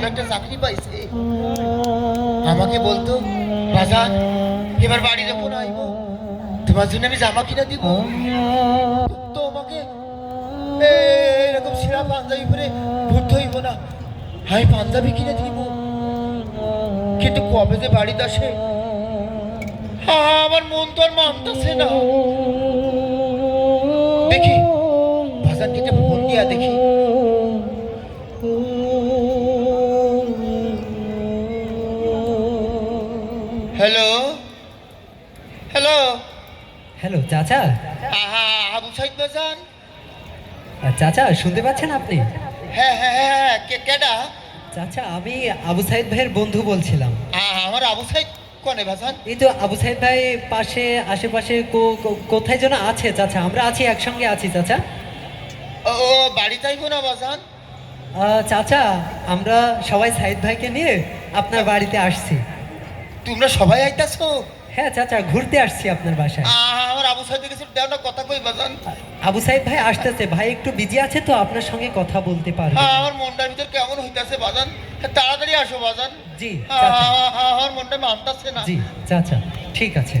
ভালো একটা চাকরি পাইছে। আমাকে বলতো বাজান এবার বাড়ি যখন আইব। তোমার জন্য আমি জামা কিনে দিব। তো আমাকে এরকম সেরা পাঞ্জাবি পরে ঘুরতে হইব না। আমি পাঞ্জাবি কিনে দিব। কিন্তু কবে যে বাড়িতে আসে আমার মন তো আর মানতেছে না। হ্যালো হ্যালো হ্যালো চাচা? আহা আবু সাইদ বাজান? চাচা শুনতে পাচ্ছেন আপনি? হ্যাঁ হ্যাঁ হ্যাঁ হ্যাঁ কে কেডা? চাচা আমি আবু সাইদ ভাইয়ের বন্ধু বলছিলাম। আমার আবু সাইদ কনে বাজান? এই তো আবু সাইদ ভাই পাশে আশেপাশে কোথায় যেন আছে চাচা? আমরা আছি একসঙ্গে আছি চাচা। ও বাড়ি যাইবো না আহ, চাচা আমরা সবাই সাইদ ভাইকে নিয়ে আপনার বাড়িতে আসছি। তোমরা সবাই আইতাছো? হ্যাঁ চাচা ঘুরতে আসছি আপনার বাসায়। আমার আবু সাইদ কিছু দেও না কথা কই বাজান? আবু সাইদ ভাই আসতেছে। ভাই একটু বিজি আছে তো আপনার সঙ্গে কথা বলতে পারবে। হ্যাঁ আমার মনটার ভিতর কেমন হইতাছে বাজান? হ্যাঁ, তাড়াতাড়ি আসো বাজান। জি হ্যাঁ, আমার মনটা মানতাছে না। জি চাচা ঠিক আছে।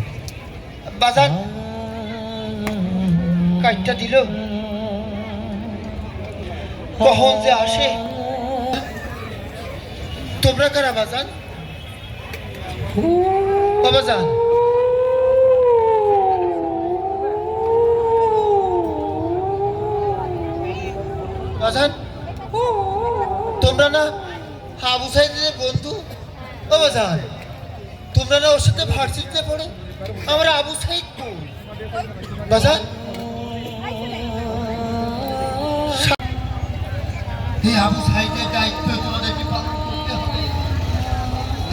বাজান কাইটটা দিল? কখন যে আসে? তোমরা কারা বাজান? ও বাজান বাজান তোমরা না আবু সাইদের বন্ধু? ও বাজান তোমরা না ওর সাথে ভার্সিটিতে পড়ো? আমার আবু সাইদ? বাজান এই আবু সাইদের দায়িত্ব করতে হবে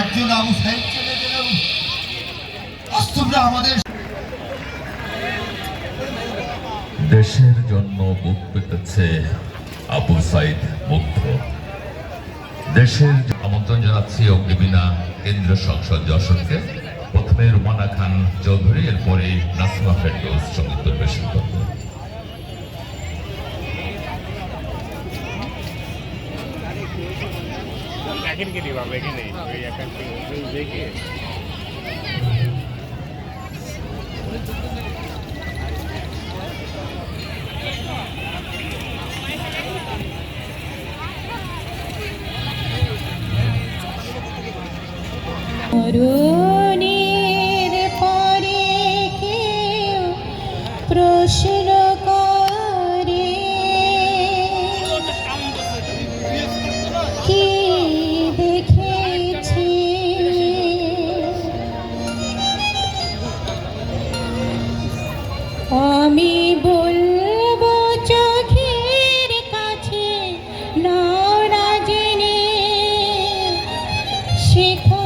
একজন আবু সাইদ চলে গেলেও তোমরা আমাদের দেশের জন্য বুক পেতেছে আবু সাইদ মুগ্ধ। দেশের আমন্ত্রণ জানাচ্ছি অগ্নিবীণা কেন্দ্রীয় সংসদ যশোরকে। প্রথমে রুমানা খান চৌধুরী এরপরে নাসিমা ফেরদৌস সংগীত পরিবেশন করবে। આગળ કેટલી વાગે કે નહીં જોઈએ ഒരു আমি বলব চোখের কাছে নরাজনে শেখো